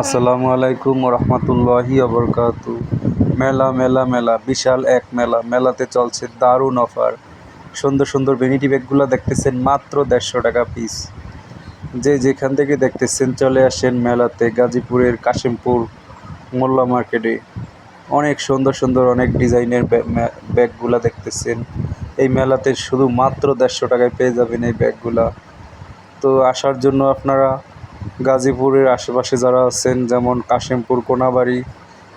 আসসালামু আলাইকুম রহমতুল্লাহি আবরকাত মেলা মেলা মেলা, বিশাল এক মেলা। মেলাতে চলছে দারুণ অফার। সুন্দর সুন্দর ভ্যানিটি ব্যাগগুলো দেখতেছেন মাত্র দেড়শো টাকা পিস যে যেখান থেকে দেখতেছেন চলে আসেন মেলাতে, গাজীপুরের কাশিমপুর মোল্লা মার্কেটে। অনেক সুন্দর সুন্দর, অনেক ডিজাইনের ব্যাগগুলো দেখতেছেন। এই মেলাতে শুধু মাত্র দেড়শো টাকায় পেয়ে যাবেন এই ব্যাগগুলা তো আসার জন্য আপনারা গাজীপুরের আশেপাশে যারা আছেন, যেমন কাশিমপুর, কোনাবাড়ি,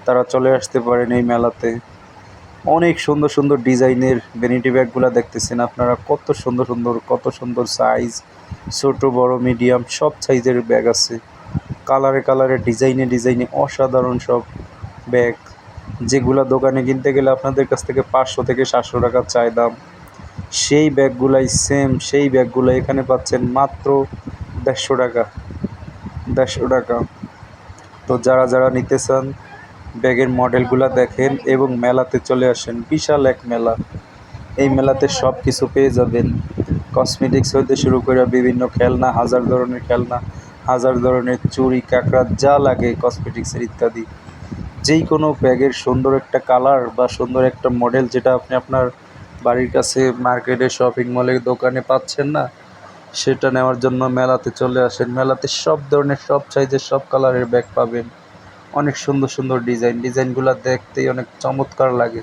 তারা চলে আসতে পারেন এই মেলাতে। অনেক সুন্দর সুন্দর ডিজাইনের ভ্যানিটি ব্যাগগুলো দেখতেছেন আপনারা। কত সুন্দর সুন্দর, কত সুন্দর সাইজ ছোট, বড় মিডিয়াম সব সাইজের ব্যাগ আছে। কালারে কালারে, ডিজাইনে ডিজাইনে অসাধারণ সব ব্যাগ যেগুলো দোকানে কিনতে গেলে আপনাদের কাছ থেকে পাঁচশো থেকে সাতশো টাকা চাই দাম। সেই ব্যাগগুলাই সেম সেই ব্যাগগুলো এখানে পাচ্ছেন মাত্র দেড়শো টাকা। দেড়শো টাকা। তো যারা যারা নিতে চান, ব্যাগের মডেলগুলো দেখেন এবং মেলাতে চলে আসেন, বিশাল এক মেলা। এই মেলাতে সব কিছু পেয়ে যাবেন। কসমেটিক্স হইতে শুরু করে বিভিন্ন খেলনা, হাজার ধরনের খেলনা, হাজার ধরনের চুড়ি, কাঁকড়া, যা লাগে কসমেটিক্সের ইত্যাদি। যেই কোনো ব্যাগের সুন্দর একটা কালার বা সুন্দর একটা মডেল যেটা আপনি আপনার বাড়ির কাছে মার্কেটে শপিং মলের দোকানে পাচ্ছেন না সেটা নেওয়ার জন্য মেলাতে চলে আসেন। মেলাতে সব ধরনের, সব সাইজের, সব কালারের ব্যাগ পাবেন। অনেক সুন্দর সুন্দর ডিজাইন। ডিজাইনগুলো দেখতেই অনেক চমৎকার লাগে।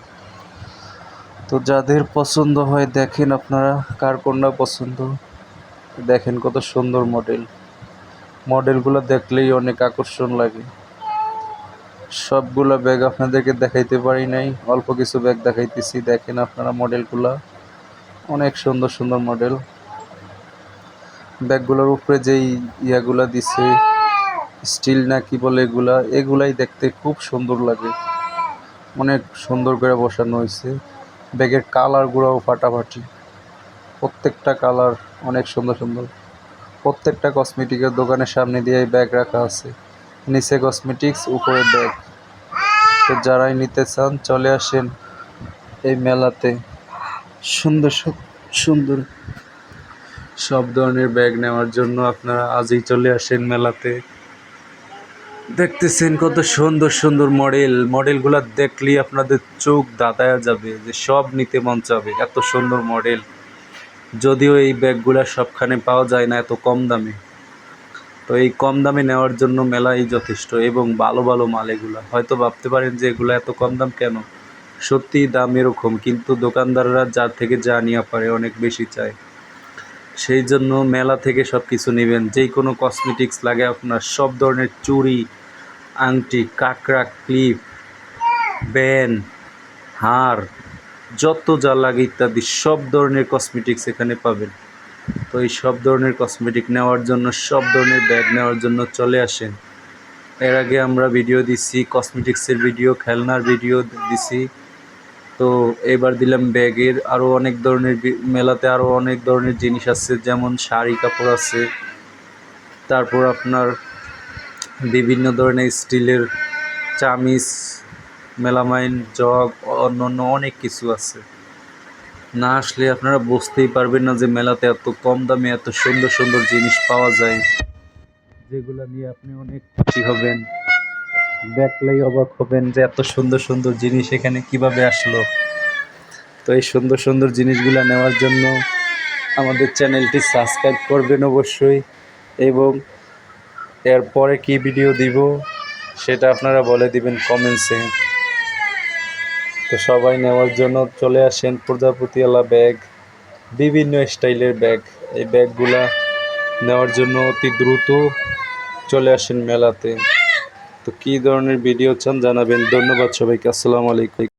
তো যাদের পছন্দ হয়, দেখেন আপনারা কার কোনটা পছন্দ। দেখেন কত সুন্দর মডেল। মডেলগুলো দেখলেই অনেক আকর্ষণ লাগে। সবগুলো ব্যাগ আপনাদেরকে দেখাইতে পারি নাই। অল্প কিছু ব্যাগ দেখাইতেছি। দেখেন আপনারা মডেলগুলা। অনেক সুন্দর সুন্দর মডেল। ব্যাগগুলোর উপরে যেই ইয়াগুলা দিছে, স্টিল না কি বলে এগুলা, এগুলাই দেখতে খুব সুন্দর লাগে। অনেক সুন্দর করে বসানো হয়েছে। ব্যাগের কালারগুলোও ফাটাফাটি। প্রত্যেকটা কালার অনেক সুন্দর সুন্দর। প্রত্যেকটা কসমেটিকের দোকানের সামনে দিয়ে ব্যাগ রাখা আছে। নিচে কসমেটিক্স উপরে ব্যাগ। তো যারাই নিতে চান, চলে আসেন এই মেলাতে। সুন্দর সুন্দর সব ধরনের ব্যাগ নেওয়ার জন্য আপনারা আজই চলে আসেন মেলাতে। দেখতেছেন কত সুন্দর সুন্দর মডেল। মডেলগুলো দেখলেই আপনাদের চোখ দাদায়া যাবে যে সব নিতে মন চাবে, এত সুন্দর মডেল। যদিও এই ব্যাগগুলো সবখানে পাওয়া যায় না এত কম দামে। তো এই কম দামে নেওয়ার জন্য মেলাই যথেষ্ট এবং ভালো ভালো মাল এগুলো। হয়তো ভাবতে পারেন যে এগুলো এত কম দাম কেন? সত্যি দাম এরকম, কিন্তু দোকানদাররা যার থেকে যা নিয়ে পারে অনেক বেশি চায়। সেই জন্য মেলা থেকে সব কিছু নেবেন। যেই কোনো কসমেটিক্স লাগে আপনার, সব ধরনের চুড়ি, আংটি, কাঁকড়া, ক্লিপ ব্যান হার, যত যা লাগে ইত্যাদি সব ধরনের কসমেটিক্স এখানে পাবেন। তো এই সব ধরনের কসমেটিক নেওয়ার জন্য, সব ধরনের ব্যাগ নেওয়ার জন্য চলে আসেন। এর আগে আমরা ভিডিও দিছি কসমেটিক্সের ভিডিও খেলনার ভিডিও দিছি। তো এবার দিলাম ব্যাগের আরও অনেক ধরনের মেলাতে আরও অনেক ধরনের জিনিস আছে, যেমন শাড়ি কাপড় আছে, তারপর আপনার বিভিন্ন ধরনের স্টিলের চামিচ, মেলামাইন, জগ অন্য অন্য অনেক কিছু আছে। না আসলে আপনারা বুঝতেই পারবেন না যে মেলাতে এত কম দামে এত সুন্দর সুন্দর জিনিস পাওয়া যায়, যেগুলো নিয়ে আপনি অনেক খুশি হবেন। দেখলেই অবাক হবেন যে এত সুন্দর সুন্দর জিনিস এখানে কীভাবে আসলো। তো এই সুন্দর সুন্দর জিনিসগুলো নেওয়ার জন্য আমাদের চ্যানেলটি সাবস্ক্রাইব করবেন অবশ্যই এবং এরপরে কি ভিডিও দিব সেটা আপনারা বলে দিবেন কমেন্টসে। তো সবাই নেওয়ার জন্য চলে আসেন প্রজাপতিওয়ালা ব্যাগ, বিভিন্ন স্টাইলের ব্যাগ। এই ব্যাগগুলা নেওয়ার জন্য অতি দ্রুত চলে আসেন মেলাতে। তো কী ধরনের ভিডিও চান জানাবেন? ধন্যবাদ সবাইকে আসসালামু আলাইকুম।